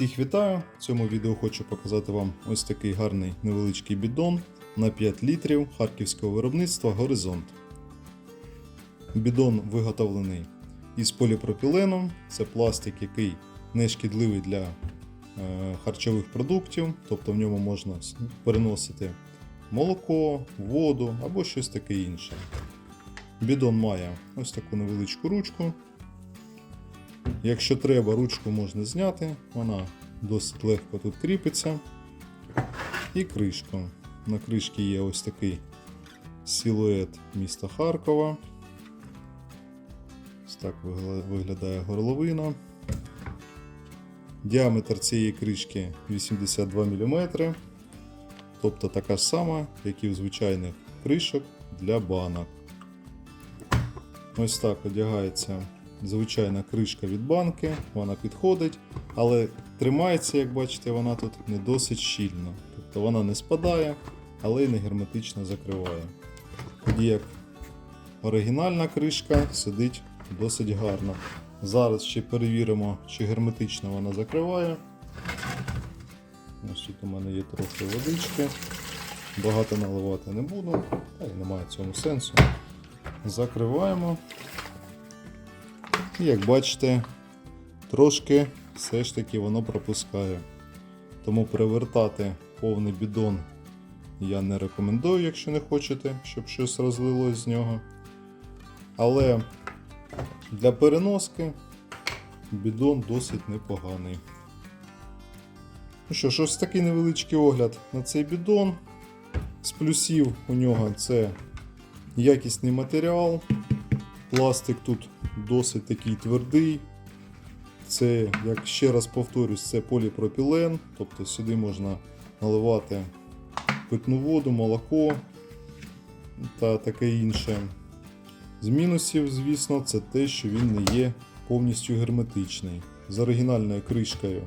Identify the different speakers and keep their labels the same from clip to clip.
Speaker 1: Всіх вітаю! В цьому відео хочу показати вам ось такий гарний невеличкий бідон на 5 літрів харківського виробництва Горизонт. Бідон виготовлений із поліпропілену. Це пластик, який не шкідливий для е, харчових продуктів, тобто в ньому можна переносити молоко, воду або щось таке інше. Бідон має ось таку невеличку ручку. Якщо треба, ручку можна зняти, вона досить легко тут кріпиться. І кришку. На кришці є ось такий силует міста Харкова. Ось так виглядає горловина. Діаметр цієї кришки 82 мм. Тобто така ж сама, як і в звичайних кришок для банок. Ось так одягається звичайна кришка від банки, вона підходить, але тримається, як бачите, вона тут не досить щільно. Тобто вона не спадає, але й не герметично закриває. Тоді як оригінальна кришка сидить досить гарно. Зараз ще перевіримо, чи герметично вона закриває. Ось тут у мене є трохи водички. Багато наливати не буду, та й немає цьому сенсу. Закриваємо. І як бачите, трошки все ж таки воно пропускає. Тому перевертати повний бідон я не рекомендую, якщо не хочете, щоб щось розлилось з нього. Але для переноски бідон досить непоганий. Ну що ж, ось такий невеличкий огляд на цей бідон. З плюсів у нього це якісний матеріал. Пластик тут досить такий твердий. Це, як ще раз повторюсь, це поліпропілен, тобто сюди можна наливати питну воду, молоко та таке інше. З мінусів, звісно, це те, що він не є повністю герметичний. З оригінальною кришкою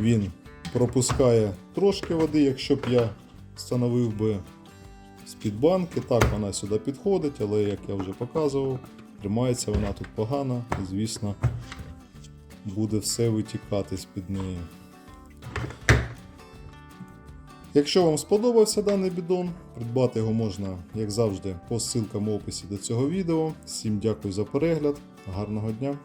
Speaker 1: він пропускає трошки води, якщо б я встановив би з-під банки. Так, вона сюди підходить, але як я вже показував, тримається вона тут погано і, звісно, буде все витікати з-під неї. Якщо вам сподобався даний бідон, придбати його можна, як завжди, по ссылкам в описі до цього відео. Всім дякую за перегляд, гарного дня!